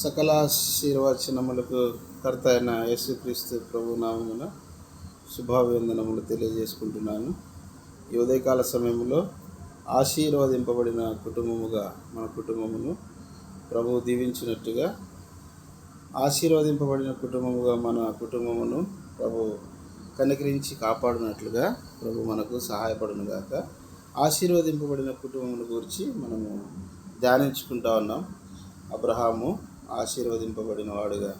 సకల ఆశీర్వచనములకు కర్త అయిన యేసుక్రీస్తు ప్రభు నామమున శుభాభివందనములు తెలియజేసుకుంటున్నాను. ఈ ఉదయకాల సమయంలో ఆశీర్వదింపబడిన కుటుంబముగా మన కుటుంబమును ప్రభు దీవించినట్టుగా ఆశీర్వదింపబడిన కుటుంబముగా మన కుటుంబమును ప్రభు కనికరించి కాపాడినట్లుగా ప్రభు మనకు సహాయపడును గాక ఆశీర్వదింపబడిన కుటుంబమును గురించి మనము ధ్యానించుకుంటా ఉన్నాం. అబ్రహాము ఆశీర్వదింపబడిన వాడుగా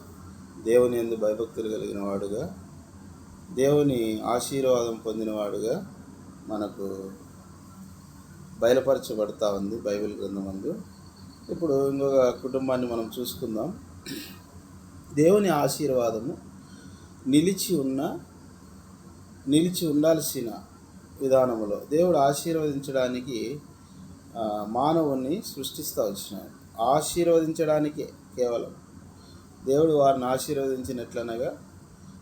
దేవుని ఎందు భయభక్తులు కలిగిన వాడుగా దేవుని ఆశీర్వాదం పొందినవాడుగా మనకు బయలుపరచబడతా ఉంది బైబిల్ గ్రంథమందు ఇప్పుడు ఇంకొక కుటుంబాన్ని మనం చూసుకుందాం. దేవుని ఆశీర్వాదము నిలిచి ఉన్న నిలిచి ఉండాల్సిన విధానములో దేవుడు ఆశీర్వదించడానికి మానవుని సృష్టిస్తూ వచ్చినాడు. ఆశీర్వదించడానికే కేవలం. దేవుడు వారిని ఆశీర్వదించినట్లనగా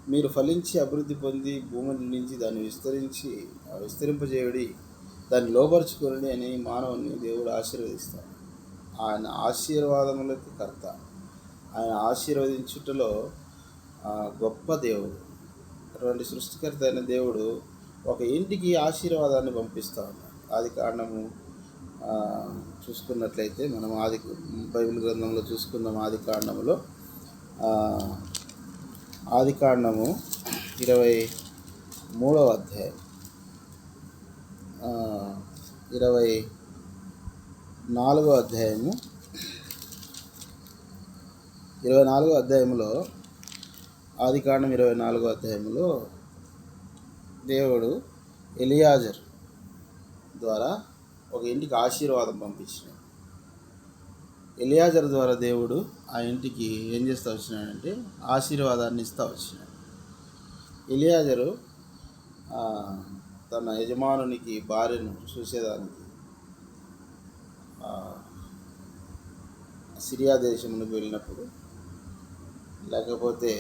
మీరు ఫలించి అభివృద్ధి పొంది భూమిని నుంచి దాన్ని విస్తరించి ఆ విస్తరింపజేయుడి దాన్ని లోపరుచుకొని అని మానవుని దేవుడు ఆశీర్వదిస్తాడు. ఆయన ఆశీర్వాదములకు కర్త. ఆయన ఆశీర్వదించుటలో గొప్ప దేవుడు. అటువంటి సృష్టికర్త అయిన దేవుడు ఒక ఇంటికి ఆశీర్వాదాన్ని పంపిస్తా ఉన్నాడు. ఆది కారణము చూసుకున్నట్లయితే మనం ఆది బైబిల్ గ్రంథంలో చూసుకుందాం ఆది కాండములో. ఆది కాండము ఇరవై మూడవ అధ్యాయం. ఇరవై నాలుగో అధ్యాయము. ఇరవై నాలుగో అధ్యాయంలో ఆది కాండం ఇరవై నాలుగో అధ్యాయంలో దేవుడు ఎలియాజర్ ద్వారా ఒక ఇంటికి ఆశీర్వాదం పంపించినాడు ఎలియాజర్ ద్వారా దేవుడు ఆ ఇంటికి ఏం చేస్తూ వచ్చినాడంటే ఆశీర్వాదాన్ని ఇస్తూ వచ్చినాడు. ఎలియాజరు తన యజమానునికి భార్యను చూసేదానికి సిరియా దేశమునకు వెళ్ళినప్పుడు లేకపోతే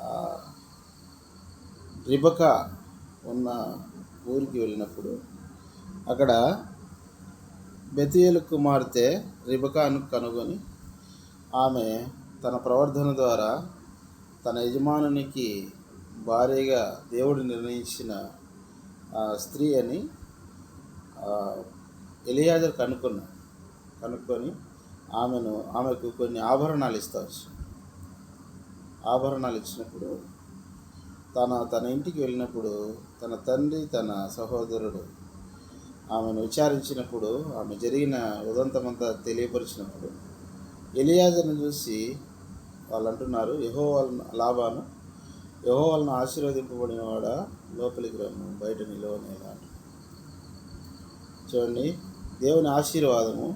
ఆ, రిబక ఉన్న ఊరికి వెళ్ళినప్పుడు అక్కడ బెతియేలు కుమార్తె రిబకాను కనుగొని ఆమె తన ప్రవర్ధన ద్వారా తన యజమానునికి భార్యగా దేవుడు నిర్ణయించిన స్త్రీ అని ఎలియాజర్ కనుక్కున్నాడు కనుక్కొని ఆమెను ఆమెకు కొన్ని ఆభరణాలు ఇస్తారు ఆభరణాలు ఇచ్చినప్పుడు తన తన ఇంటికి వెళ్ళినప్పుడు తన తండ్రి తన సహోదరుడు ఆమెను విచారించినప్పుడు ఆమె జరిగిన ఉదంతమంతా తెలియపరిచినప్పుడు ఎలియాజర్ను చూసి వాళ్ళు అంటున్నారు యహో వాళ్ళ లాభాను యహో వాళ్ళను ఆశీర్వదింపబడిన వాడ లోపలికి రమ్ము బయట నిలవనేలా చూడండి దేవుని ఆశీర్వాదము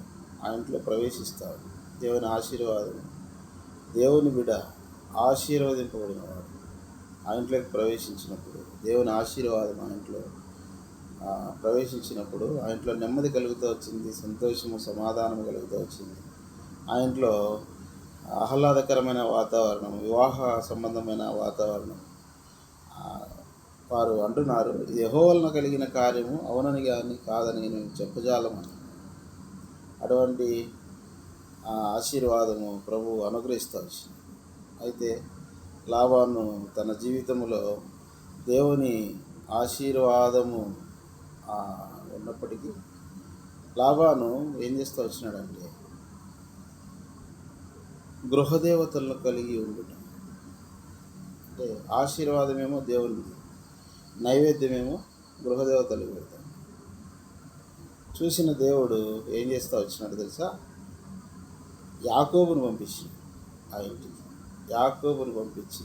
ఆ ఇంట్లో ప్రవేశిస్తాడు. దేవుని ఆశీర్వాదము దేవుని బిడ ఆశీర్వదింపబడినవాడు ఆ ఇంట్లోకి ప్రవేశించినప్పుడు దేవుని ఆశీర్వాదం ఆ ఇంట్లో ప్రవేశించినప్పుడు ఆ ఇంట్లో నెమ్మది కలుగుతూ వచ్చింది సంతోషము సమాధానము కలుగుతూ వచ్చింది. ఆయనలో ఆహ్లాదకరమైన వాతావరణం వివాహ సంబంధమైన వాతావరణం. వారు అంటున్నారు యహో వలన కలిగిన కార్యము అవునని కానీ కాదని నేను చెప్పజాలమని అటువంటి ఆ ఆశీర్వాదము ప్రభు అనుగ్రహిస్తూ వచ్చింది అయితే లాభాను తన జీవితంలో దేవుని ఆశీర్వాదము ఉన్నప్పటికీ లాభాను ఏం చేస్తూ వచ్చినాడంటే గృహదేవతలను కలిగి ఉండటం. అంటే ఆశీర్వాదమేమో దేవునికి నైవేద్యమేమో గృహదేవతలకు పెడతాం చూసిన దేవుడు ఏం చేస్తా వచ్చినాడు తెలుసా? యాకోబును పంపించి ఆ ఇంటికి యాకోబును పంపించి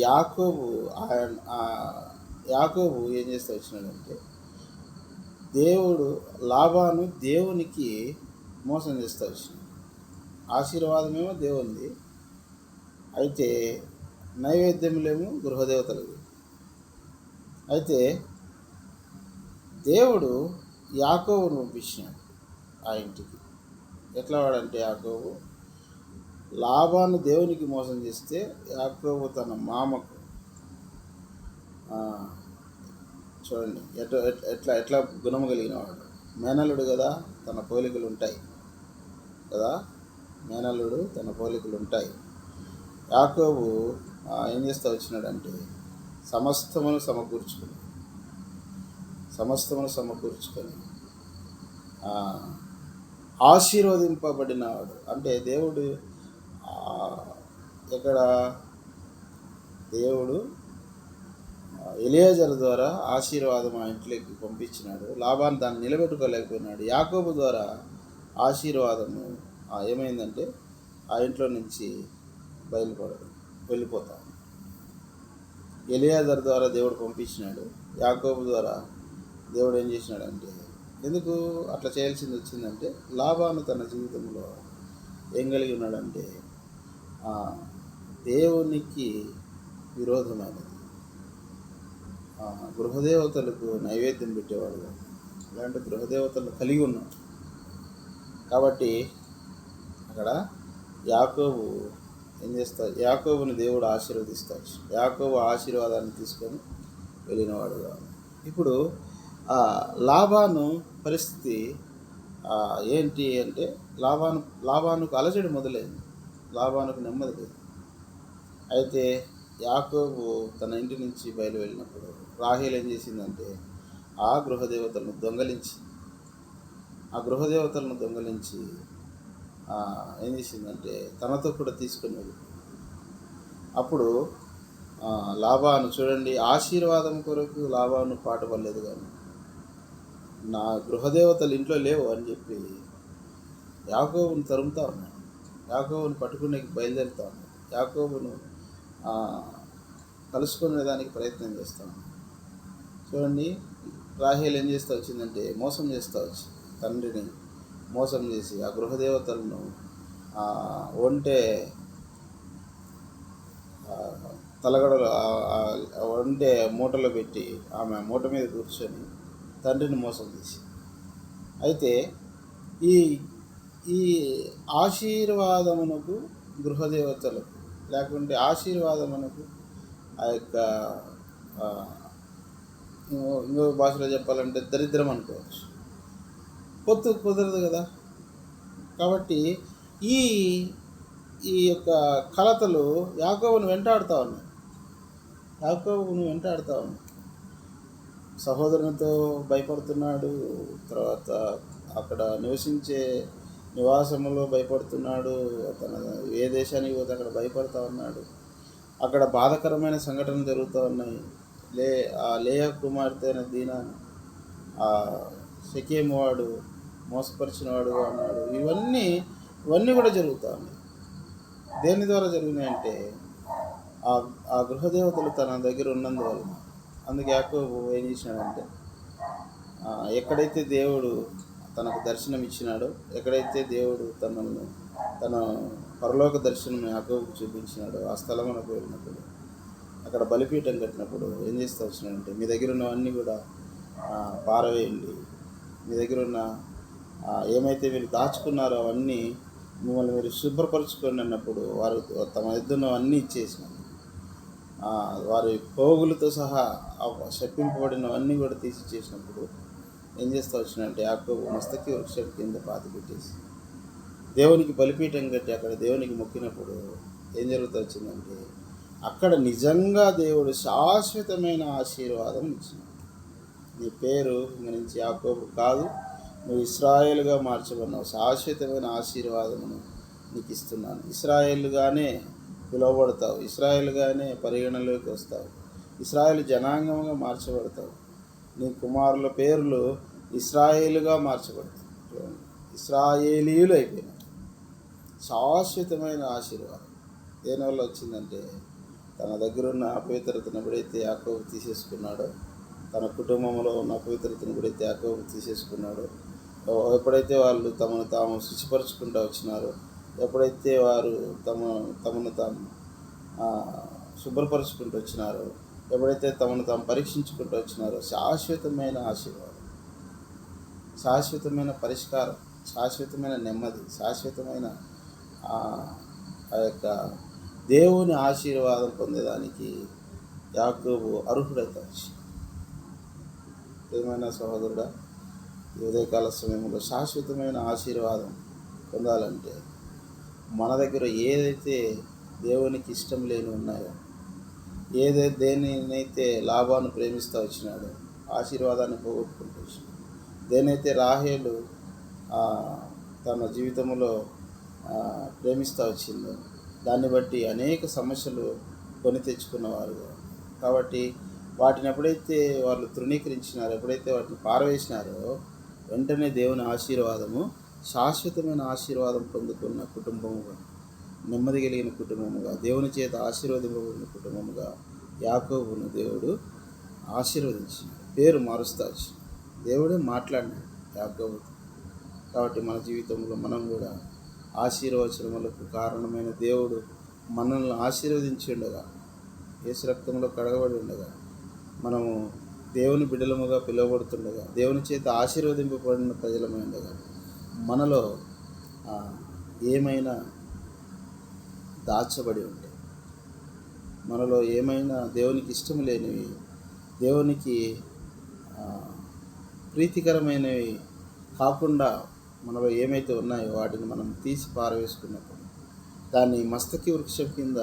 యాకోబు ఆయన యాకోబు ఏం చేస్తా వచ్చినాడంటే దేవుడు లాభాను దేవునికి మోసం చేస్తా వచ్చింది ఆశీర్వాదమేమో దేవునిది. అయితే నైవేద్యములేమో గృహదేవతలవి అయితే దేవుడు యాకోబును పంపించినాడు ఆ ఇంటికి. ఎట్లా వాడంటే యాకోబు లాభాన్ని దేవునికి మోసం చేస్తే యాకోబు తన మామకు చూడండి ఎట్లా ఎట్లా ఎట్లా గుణము కలిగిన వాడు మేనలుడు కదా తన పోలికలు ఉంటాయి కదా మేనల్లుడు తన పోలికలు ఉంటాయి యాకోబు ఏం చేస్తా వచ్చినాడంటే సమస్తమును సమకూర్చుకుని సమస్తమును సమకూర్చుకొని ఆశీర్వదింపబడినవాడు. అంటే దేవుడు ఇక్కడ దేవుడు ఎలియాజర్ ద్వారా ఆశీర్వాదం ఆ ఇంట్లోకి పంపించినాడు. లాభాన్ని దాన్ని నిలబెట్టుకోలేకపోయినాడు. యాకోబు ద్వారా ఆశీర్వాదము ఏమైందంటే ఆ ఇంట్లో నుంచి బయలుపడ వెళ్ళిపోతాం. ఎలియాజర్ ద్వారా దేవుడు పంపించినాడు. యాకోబు ద్వారా దేవుడు ఏం చేసినాడంటే ఎందుకు అట్లా చేయాల్సింది వచ్చిందంటే లాభాను తన జీవితంలో ఏం కలిగి ఉన్నాడంటే ఆ, దేవునికి విరోధమైనది. గృహదేవతలకు నైవేద్యం పెట్టేవాడు ఇలాంటి గృహదేవతలు కలిగి ఉన్నాడు కాబట్టి అక్కడ యాకోబు ఏం చేస్తాడు? యాకోబుని దేవుడు ఆశీర్వదిస్తాడు. యాకోబు ఆశీర్వాదాన్ని తీసుకొని వెళ్ళినవాడుగా. ఇప్పుడు లాభాను పరిస్థితి ఏంటి అంటే లాభాను లాభానుకు అలజడి మొదలైంది. లాభానుకు నెమ్మది లేదు. అయితే యాకోబు తన ఇంటి నుంచి బయలు వెళ్ళినప్పుడు రాహేల్ ఏం చేసిందంటే ఆ గృహదేవతలను దొంగలించి ఆ గృహదేవతలను దొంగలించి ఏం చేసిందంటే తనతో కూడా తీసుకుని వెళ్ళి అప్పుడు లాభాను చూడండి ఆశీర్వాదం కొరకు లాభాను పాట పడలేదు కానీ నా గృహదేవతలు ఇంట్లో లేవు అని చెప్పి యాకోబుని తరుముతా ఉన్నాడు. యాకోబుని పట్టుకునే బయలుదేరుతా ఉన్నాడు. యాకోబును కలుసుకునే దానికి ప్రయత్నం చేస్తాను. చూడండి రాహేల్ ఏం చేస్తా వచ్చిందంటే మోసం చేస్తా వచ్చి తండ్రిని మోసం చేసి ఆ గృహదేవతలను ఒంటే తలగడలు ఒంటే మూటలో పెట్టి ఆమె మూట మీద కూర్చొని తండ్రిని మోసం చేసి. అయితే ఈ ఈ ఆశీర్వాదమునకు గృహదేవతలకు లేకుంటే ఆశీర్వాదమునకు ఆ యొక్క ఇంకో ఇంకో భాషలో చెప్పాలంటే దరిద్రం అనుకోవచ్చు. పొత్తు కుదరదు కదా. కాబట్టి ఈ ఈ యొక్క కలతలు యాకోబును వెంటాడుతూ ఉన్నాయి. యాకోబును వెంటాడుతూ ఉన్నాయి. సహోదరునితో భయపడుతున్నాడు. తర్వాత అక్కడ నివసించే నివాసములో భయపడుతున్నాడు. తన ఏ దేశానికి పోతే అక్కడ భయపడుతూ ఉన్నాడు. అక్కడ బాధకరమైన సంఘటనలు జరుగుతూ ఉన్నాయి. లే ఆ లేయ కుమార్తె అయిన దీనా ఆ సెకేమ్ వాడు మోసపరిచిన వాడు అన్నాడు. ఇవన్నీ ఇవన్నీ కూడా జరుగుతూ ఉన్నాయి. దేని ద్వారా జరిగినాయంటే ఆ ఆ గృహదేవతలు తన దగ్గర ఉన్నందువలన. అందుకే యాకోబు ఏం చేసినాడంటే ఎక్కడైతే దేవుడు తనకు దర్శనం ఇచ్చినాడో ఎక్కడైతే దేవుడు తనను తన పరలోక దర్శనం యాకోబుకు చూపించినాడో ఆ స్థలమునకు వెళ్ళినప్పుడు అక్కడ బలిపీఠం కట్టినప్పుడు ఏం చేస్తూ వచ్చినాడంటే మీ దగ్గర ఉన్నవన్నీ కూడా పారవేయండి. మీ దగ్గర ఉన్న ఏమైతే మీరు దాచుకున్నారో అవన్నీ మిమ్మల్ని మీరు శుభ్రపరచుకోండి అన్నప్పుడు వారు తమ ఎద్దున్నవన్నీ ఇచ్చేసినారు. ఇచ్చేసినాడు వారి పోగులతో సహా శప్పింపబడినవన్నీ కూడా తీసి చేసినప్పుడు ఏం చేస్తా వచ్చినంటే యాకోబు మస్తకి వృక్షం కింద పాతి పెట్టేసి. దేవునికి బలిపీఠం కట్టి అక్కడ దేవునికి మొక్కినప్పుడు ఏం జరుగుతూ వచ్చిందంటే అక్కడ నిజంగా దేవుడు శాశ్వతమైన ఆశీర్వాదం ఇచ్చింది నీ పేరు ఇంక నుంచి యాకోబు కాదు నువ్వు ఇస్రాయేల్గా మార్చబడినావు. శాశ్వతమైన ఆశీర్వాదమును నీకు ఇస్తున్నాను. ఇస్రాయేల్గానే పిలువబడతావు. ఇస్రాయేల్గానే పరిగణలోకి వస్తావు. ఇస్రాయేల్ జనాంగంగా మార్చబడతావు. నీ కుమారుల పేర్లు ఇస్రాయేలుగా మార్చబడుతుంది ఇస్రాయేలీయులు అయిపోయినారు. శాశ్వతమైన ఆశీర్వాదం. దేనివల్ల వచ్చిందంటే తన దగ్గర ఉన్న అపవిత్రతను ఎప్పుడైతే యాకోబు తీసేసుకున్నాడో తన కుటుంబంలో ఉన్న అపవిత్రతను ఎప్పుడైతే యాకోబు తీసేసుకున్నాడో ఎప్పుడైతే వాళ్ళు తమను తాము శుచిపరచుకుంటూ వచ్చినారో ఎప్పుడైతే వారు తమ తమను తాము శుభ్రపరచుకుంటూ వచ్చినారో ఎప్పుడైతే తమను తాము పరీక్షించుకుంటూ వచ్చినారో శాశ్వతమైన ఆశీర్వాదం. శాశ్వతమైన పరిష్కారం శాశ్వతమైన నెమ్మది శాశ్వతమైన ఆ యొక్క దేవుని ఆశీర్వాదం పొందేదానికి యాకోబు అర్హుడైతే. ఏమైనా సహోదరుడా ఈ ఉదయకాల సమయంలో శాశ్వతమైన ఆశీర్వాదం పొందాలంటే మన దగ్గర ఏదైతే దేవునికి ఇష్టం లేని ఉన్నాయో ఏదైతే దేనినైతే లాభాన్ని ప్రేమిస్తూ వచ్చినాడో ఆశీర్వాదాన్ని పోగొట్టుకుంటూ వచ్చినాడు. దేనైతే రాహేలు తన జీవితంలో ప్రేమిస్తూ వచ్చిందో దాన్ని బట్టి అనేక సమస్యలు కొని తెచ్చుకున్నవారు. కాబట్టి వాటిని ఎప్పుడైతే వాళ్ళు తృణీకరించినారో ఎప్పుడైతే వాటిని పారవేసినారో వెంటనే దేవుని ఆశీర్వాదము శాశ్వతమైన ఆశీర్వాదం పొందుకున్న కుటుంబము నెమ్మది కలిగిన కుటుంబముగా దేవుని చేత ఆశీర్వదింపబడిన కుటుంబముగా యాకోబును దేవుడు ఆశీర్వదించి పేరు మారుస్తాచి దేవుడే మాట్లాడినాడు యాకోబు కాబట్టి మన జీవితంలో మనం కూడా ఆశీర్వచనములకు కారణమైన దేవుడు మనల్ని ఆశీర్వదించి ఉండగా యేసు రక్తంలో కడగబడి ఉండగా మనము దేవుని బిడ్డలముగా పిలువబడుతుండగా దేవుని చేత ఆశీర్వదింపబడిన ప్రజలమై ఉండగా మనలో ఆ, ఏమైనా దాచబడి ఉంటాయి. మనలో ఏమైనా దేవునికి ఇష్టం లేనివి దేవునికి ప్రీతికరమైనవి కాకుండా మనలో ఏమైతే ఉన్నాయో వాటిని మనం తీసి పారవేసుకున్నప్పుడు దాన్ని మస్తకి వృక్షం కింద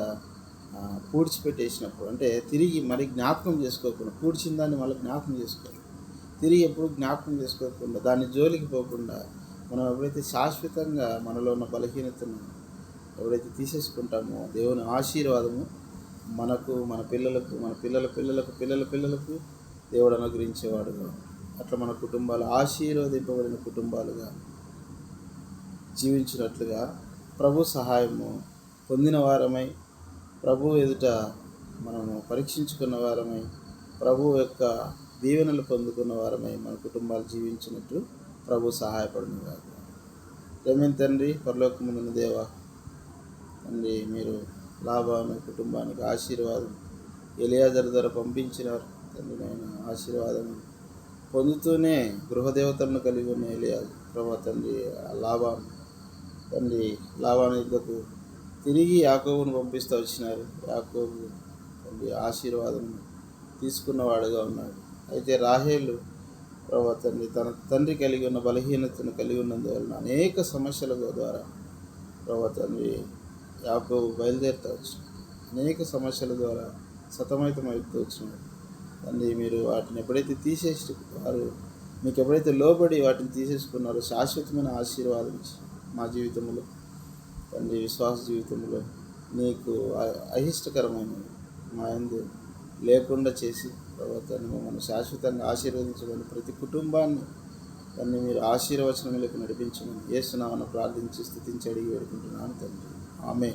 పూడ్చిపెట్టేసినప్పుడు అంటే తిరిగి మరి జ్ఞాపకం చేసుకోకుండా పూడ్చిన దాన్ని మళ్ళీ జ్ఞాపకం చేసుకోవాలి. తిరిగి ఎప్పుడు జ్ఞాపకం చేసుకోకుండా దాన్ని జోలికి పోకుండా మనం ఎప్పుడైతే శాశ్వతంగా మనలో ఉన్న బలహీనతను ఎవరైతే తీసేసుకుంటామో దేవుని ఆశీర్వాదము మనకు మన పిల్లలకు మన పిల్లల పిల్లలకు పిల్లల పిల్లలకు దేవుడు అనుగ్రహించేవాడుగా. అట్లా మన కుటుంబాలు ఆశీర్వదింపబడిన కుటుంబాలుగా జీవించినట్లుగా ప్రభు సహాయము పొందిన వారమై ప్రభు ఎదుట మనము పరీక్షించుకున్న వారమై ప్రభు యొక్క దీవెనలు పొందుకున్న వారమై మన కుటుంబాలు జీవించినట్టు ప్రభు సహాయపడిన కాదు రమేన్ తండ్రి పరలోకముందున్న దేవ అండి మీరు లాభాను కుటుంబానికి ఆశీర్వాదం ఎలియాజర్ ధర పంపించినారు తండ్రి ఆశీర్వాదం పొందుతూనే గృహదేవతలను కలిగి ఉన్న ఎలియాజు ప్రభా తండ్రి ఆ లాభాన్ని తండ్రి లాభాన్ని యుద్ధకు తిరిగి యాకోబును పంపిస్తూ వచ్చినారు. యాకోబు తండ్రి ఆశీర్వాదం తీసుకున్నవాడుగా ఉన్నాడు. అయితే రాహేలు ప్రభా తండ్రి తన తండ్రి కలిగి ఉన్న బలహీనతను కలిగి ఉన్నందువలన అనేక సమస్యల ద్వారా ప్రభా తండ్రి యాకోబు బయలుదేరుతూ వచ్చినాడు అనేక సమస్యల ద్వారా సతమతమవుతూ వచ్చినాడు తండ్రి మీరు వాటిని ఎప్పుడైతే తీసేసి వారు మీకు ఎప్పుడైతే లోబడి వాటిని తీసేసుకున్నారో శాశ్వతమైన ఆశీర్వాదం మా జీవితంలో తండ్రి విశ్వాస జీవితంలో నీకు అ- మా ఎందు లేకుండా చేసి తర్వాత మమ్మల్ని శాశ్వతంగా ఆశీర్వదించమని ప్రతి కుటుంబాన్ని దాన్ని మీరు ఆశీర్వచనములకు నడిపించమని ఏసునామను ప్రార్థించి స్థుతించి అడిగి వేడుకుంటున్నాను తండ్రి. ఆమె